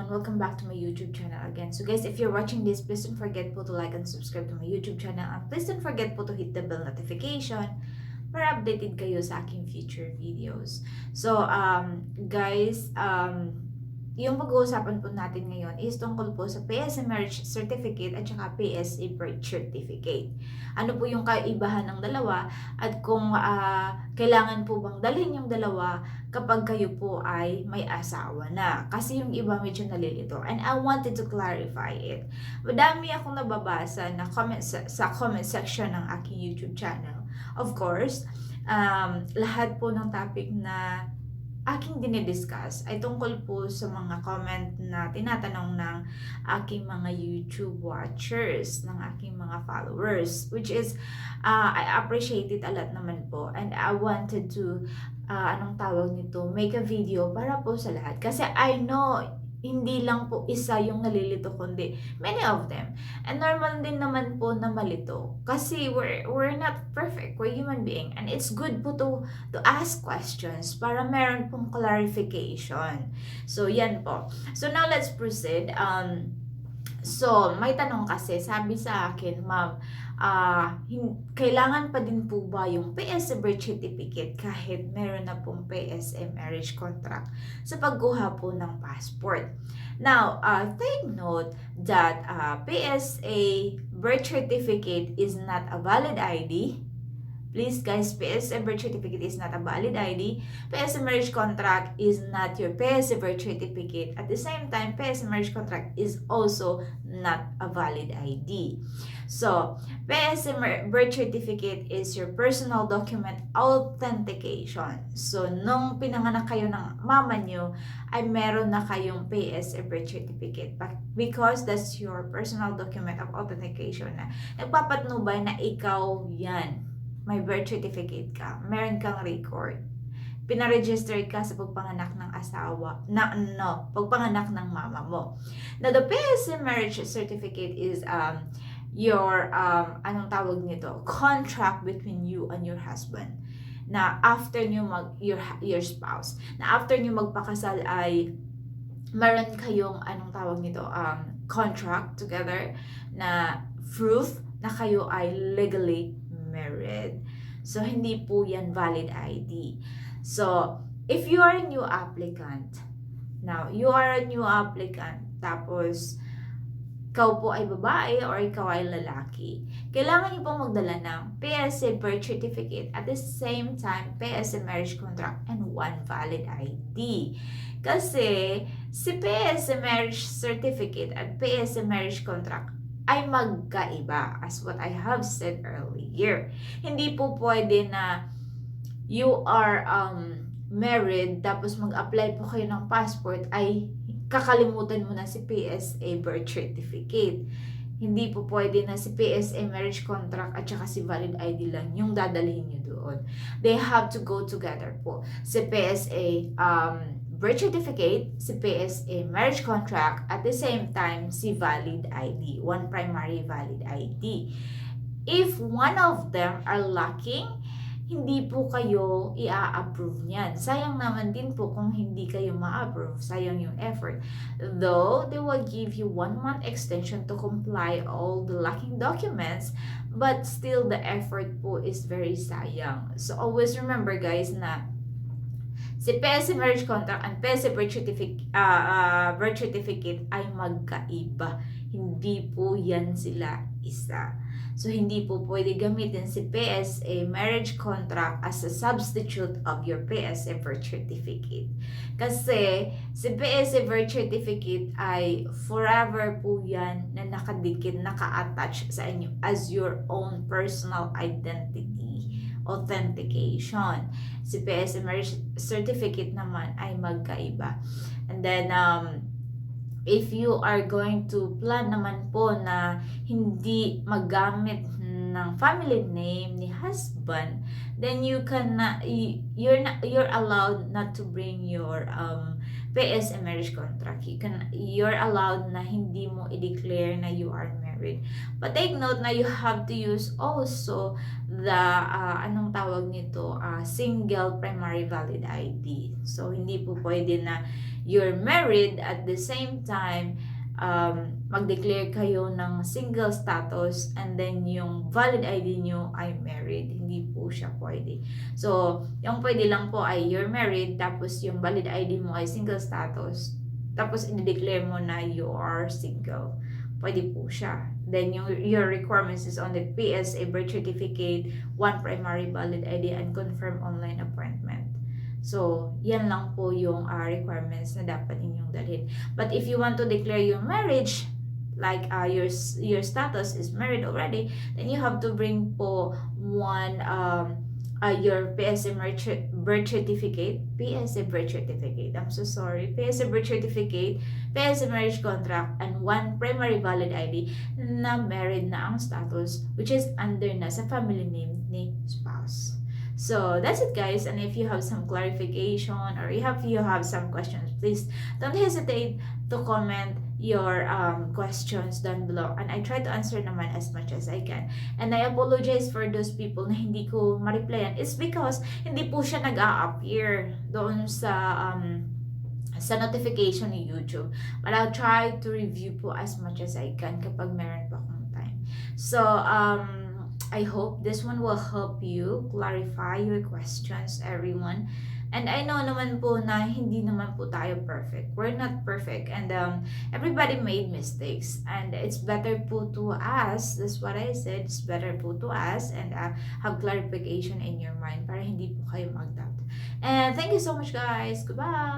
everyone, welcome back to my YouTube channel again. So guys, if you're watching this, please don't forget po to like and subscribe to my YouTube channel and please don't forget po to hit the bell notification para updated kayo sa aking future videos. So um guys, um yung pag-uusapan po natin ngayon is tungkol po sa PSA Marriage Certificate at saka PSA Birth Certificate. Ano po yung kaibahan ng dalawa at kung ah, kailangan po bang dalhin yung dalawa kapag kayo po ay may asawa na. Kasi yung iba medyo nalilito. And I wanted to clarify it. Madami akong nababasa na comment sa, sa comment section ng aking YouTube channel. Of course, um, lahat po ng topic na aking dinidiscuss ay tungkol po sa mga comment na tinatanong ng aking mga YouTube watchers, ng aking mga followers, which is, uh, I appreciate it a lot naman po. And I wanted to, uh, anong tawag nito, make a video para po sa lahat. Kasi I know, hindi lang po isa yung nalilito, kundi many of them. And normal din naman po na malito. Kasi we're, we're not perfect. We're human being. And it's good po to, to ask questions para meron pong clarification. So, yan po. So, now let's proceed. Um, so, may tanong kasi, sabi sa akin, ma'am, ah hin- kailangan pa din po ba yung PSA birth certificate kahit meron na pong PSA marriage contract sa pagkuha po ng passport. Now, uh, take note that uh, PSA birth certificate is not a valid ID. Please guys, PSA birth certificate is not a valid ID. PSA marriage contract is not your PSA birth certificate. At the same time, PSA marriage contract is also not a valid ID. So, PSA mer- birth certificate is your personal document authentication. So, nung pinanganak kayo ng mama nyo, ay meron na kayong PSA birth certificate. But because that's your personal document of authentication na nagpapatnubay na ikaw yan. May birth certificate ka. Meron kang record. Pinaregister ka sa pagpanganak ng asawa. Na, no, pagpanganak ng mama mo. Now, the PSA marriage certificate is um, your, um, anong tawag nito? Contract between you and your husband. Na after nyo mag, your, your spouse, na after nyo magpakasal ay meron kayong, anong tawag nito? Um, contract together na proof na kayo ay legally married. So, hindi po yan valid ID. So, if you are a new applicant, now, you are a new applicant, tapos, ikaw po ay babae or ikaw ay lalaki, kailangan niyo pong magdala ng PSA birth certificate at the same time PSA marriage contract and one valid ID. Kasi si PSA marriage certificate at PSA marriage contract ay magkaiba as what I have said earlier. Hindi po pwede na you are um, married tapos mag-apply po kayo ng passport ay kakalimutan mo na si PSA birth certificate. Hindi po pwede na si PSA marriage contract at saka si valid ID lang yung dadalhin nyo doon. They have to go together po. Si PSA um, birth certificate, si PSA marriage contract, at the same time, si valid ID, one primary valid ID. If one of them are lacking, hindi po kayo i-approve niyan. Sayang naman din po kung hindi kayo ma-approve. Sayang yung effort. Though, they will give you one month extension to comply all the lacking documents, but still the effort po is very sayang. So, always remember guys na si PSA marriage contract and PSA birth certificate, uh, uh, birth certificate ay magkaiba. Hindi po yan sila isa. So, hindi po pwede gamitin si PSA marriage contract as a substitute of your PSA birth certificate. Kasi, si PSA birth certificate ay forever po yan na nakadikit, naka-attach sa inyo as your own personal identity authentication. Si PSA marriage certificate naman ay magkaiba. And then, um, if you are going to plan naman po na hindi magamit ng family name ni husband, then you can na, y- you're not, you're allowed not to bring your um PSA marriage contract. You can you're allowed na hindi mo i-declare na you are married. But take note na you have to use also the ah, anong tawag nito ah, single primary valid ID. So hindi po pwede na you're married at the same time um, mag-declare kayo ng single status and then yung valid ID nyo ay married. Hindi po siya pwede. So, yung pwede lang po ay you're married tapos yung valid ID mo ay single status tapos i-declare mo na you are single. Pwede po siya. Then yung your requirements is on the PSA birth certificate, one primary valid ID and confirm online appointment. So, yan lang po yung ah, requirements na dapat inyong dalhin. But if you want to declare your marriage, like uh, your your status is married already, then you have to bring po one um uh, your PSA birth cer- birth certificate, PSA birth certificate. I'm so sorry. PSA birth certificate, PSA marriage contract, and one primary valid ID na married na ang status which is under na sa family name ni spouse. So that's it guys and if you have some clarification or have you have some questions please don't hesitate to comment your um, questions down below. And I try to answer naman as much as I can. And I apologize for those people na hindi ko ma-replyan. It's because hindi po siya nag-a-appear doon sa um, sa notification ni YouTube. But I'll try to review po as much as I can kapag meron pa akong time. So um I hope this one will help you clarify your questions, everyone. And I know naman po na hindi naman po tayo perfect. We're not perfect. And um, everybody made mistakes. And it's better po to ask, that's what I said, it's better po to ask and uh, have clarification in your mind para hindi po kayo mag-doubt. And thank you so much guys. Goodbye!